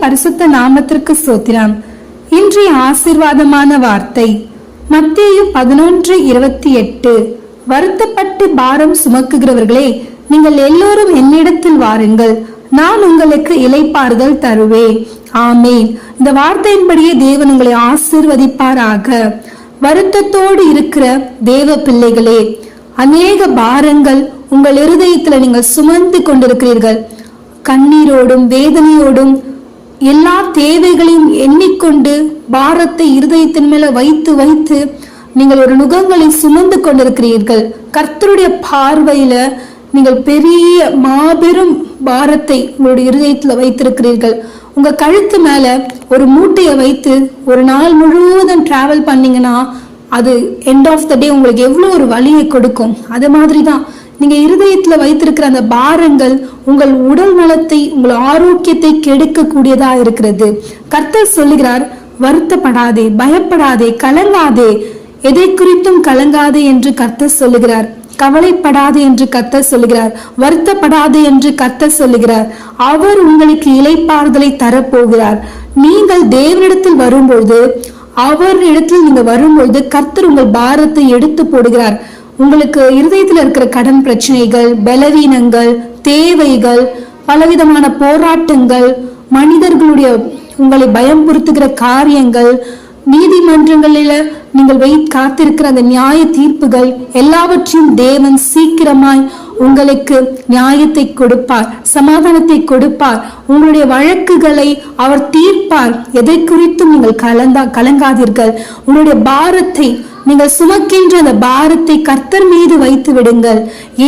பரிசுத்த நாமத்திற்கு சோத்திரம் இன்றைய ஆசிர்வாதமான வார்த்தை மத்திய பதினொன்று இருபத்தி எட்டு. வருத்தப்பட்டு பாரம் சுமக்குகிறவர்களே நீங்கள் எல்லோரும் என்னிடத்தில் வாருங்கள். நான் உங்களுக்கு இலைப்பாறுதல் தருவேன். ஆமேன். இந்த வார்த்தையின்படியே தேவன் உங்களை ஆசிர்வதிப்பாராக. வருத்தத்தோடு இருக்கிற தேவ பிள்ளைகளே அநேக பாரங்கள் உங்கள் இருதயத்துல நீங்கள் சுமந்து கொண்டிருக்கிறீர்கள். கண்ணீரோடும் வேதனையோடும் எல்லா தேவைகளையும் எண்ணிக்கொண்டு பாரத்தை இருதயத்தின் மேல வைத்து வைத்து நீங்கள் ஒரு நுகங்களை சுமந்து கொண்டிருக்கிறீர்கள். கர்த்தருடைய பார்வையில நீங்கள் பெரிய மாபெரும் பாரத்தை உங்களுடைய இருதயத்துல வைத்திருக்கிறீர்கள். உங்க கழுத்து மேல ஒரு மூட்டையை வைத்து ஒரு நாள் முழுவதும் டிராவல் பண்ணீங்கன்னா அது எண்ட் ஆஃப் த டே உங்களுக்கு எவ்வளோ ஒரு வலியை கொடுக்கும். அது மாதிரி தான் நீங்க இருதயத்துல வைத்திருக்கிற அந்த பாரங்கள் உங்கள் உடல் நலத்தை உங்கள் ஆரோக்கியத்தை கெடுக்கக்கூடியதா இருக்கிறது. கர்த்தர் சொல்லுகிறார் வருத்தப்படாதே பயப்படாதே கலங்காதே. எதை குறித்தும் கலங்காதே என்று கர்த்தர் சொல்லுகிறார். கவலைப்படாதே என்று கர்த்தர் சொல்லுகிறார். வருத்தப்படாதே என்று கர்த்தர் சொல்லுகிறார். அவர் உங்களுக்கு இலைப்பாறுதலை தரப்போகிறார். நீங்கள் தேவனிடத்தில் வரும்பொழுது அவர் இடத்தில் நீங்க வரும்பொழுது கர்த்தர் உங்கள் பாரத்தை எடுத்து போடுகிறார். உங்களுக்கு இருதயத்தில் இருக்கிற கடன் பிரச்சனைகள் பலவீனங்கள் தேவைகள் பலவிதமான போராட்டங்கள் மனிதர்களுடைய உங்களை பயம்புறுத்துகிற காரியங்கள் நீதிமன்றங்களில நீங்கள் வெயிட் காத்திருக்கிற அந்த நியாய தீர்ப்புகள் எல்லாவற்றையும் தேவன் சீக்கிரமாய் உங்களுக்கு நியாயத்தை கொடுப்பார் சமாதானத்தை கொடுப்பார். உங்களுடைய வழக்குகளை அவர் தீர்ப்பார். எதை குறித்தும் நீங்கள் கலந்தா கலங்காதீர்கள். உங்களுடைய பாரத்தை நீங்கள் சுமக்கின்ற அந்த பாரத்தை கர்த்தர் மீது வைத்து விடுங்கள்.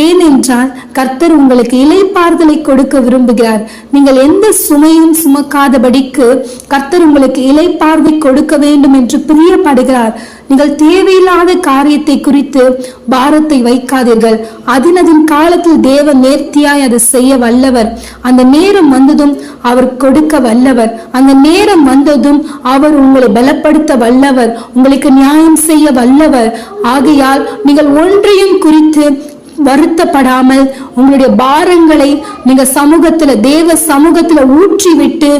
ஏனென்றால் கர்த்தர் உங்களுக்கு இலைப்பாறுதலை கொடுக்க விரும்புகிறார். நீங்கள் எந்த சுமையும் சுமக்காதபடிக்கு கர்த்தர் உங்களுக்கு இலைப்பார்வை கொடுக்க வேண்டும் என்று பிரியப்படுகிறார். நீங்கள் தேவையில்லாத காரியத்தை குறித்து பாரத்தை வைக்காதீர்கள். அதினதின் காலத்தில் தேவ நேர்த்தியாய் அதை செய்ய வல்லவர். அந்த நேரம் வந்ததும் அவர் கொடுக்க வல்லவர். அந்த நேரம் வந்ததும் அவர் உங்களை பலப்படுத்த வல்லவர். உங்களுக்கு நியாயம் செய்ய வல்லவர். ஆகையால் நீங்கள் ஒன்றையும் குறித்து வருத்தப்படாமல் உங்களுடைய பாரங்களை நீங்க சமூகத்துல தேவ சமூகத்துல ஊற்றி விட்டு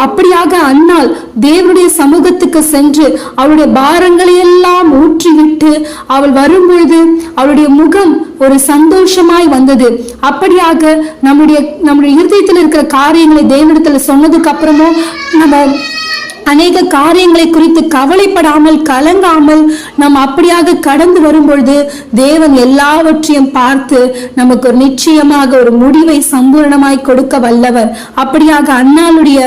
அப்படியாக அன்னால் தேவனுடைய சமூகத்துக்கு சென்று அவளுடைய பாரங்களை எல்லாம் ஊற்றி விட்டு அவள் வரும்பொழுது அவளுடைய முகம் ஒரு சந்தோஷமாய் வந்தது. அப்படியாக நம்முடைய நம்முடைய இருதயத்தில் இருக்கிற காரியங்களை தேவனிடத்துல சொன்னதுக்கு அப்புறமும் நம்ம அநேக காரியங்களை குறித்து கவலைப்படாமல் கலங்காமல் நாம் அப்படியாக கடந்து வரும்பொழுது தேவன் எல்லாவற்றையும் பார்த்து நமக்கு ஒரு நிச்சயமாக ஒரு முடிவை சம்பூர்ணமாய் கொடுக்க வல்லவர். அப்படியாக அண்ணாளுடைய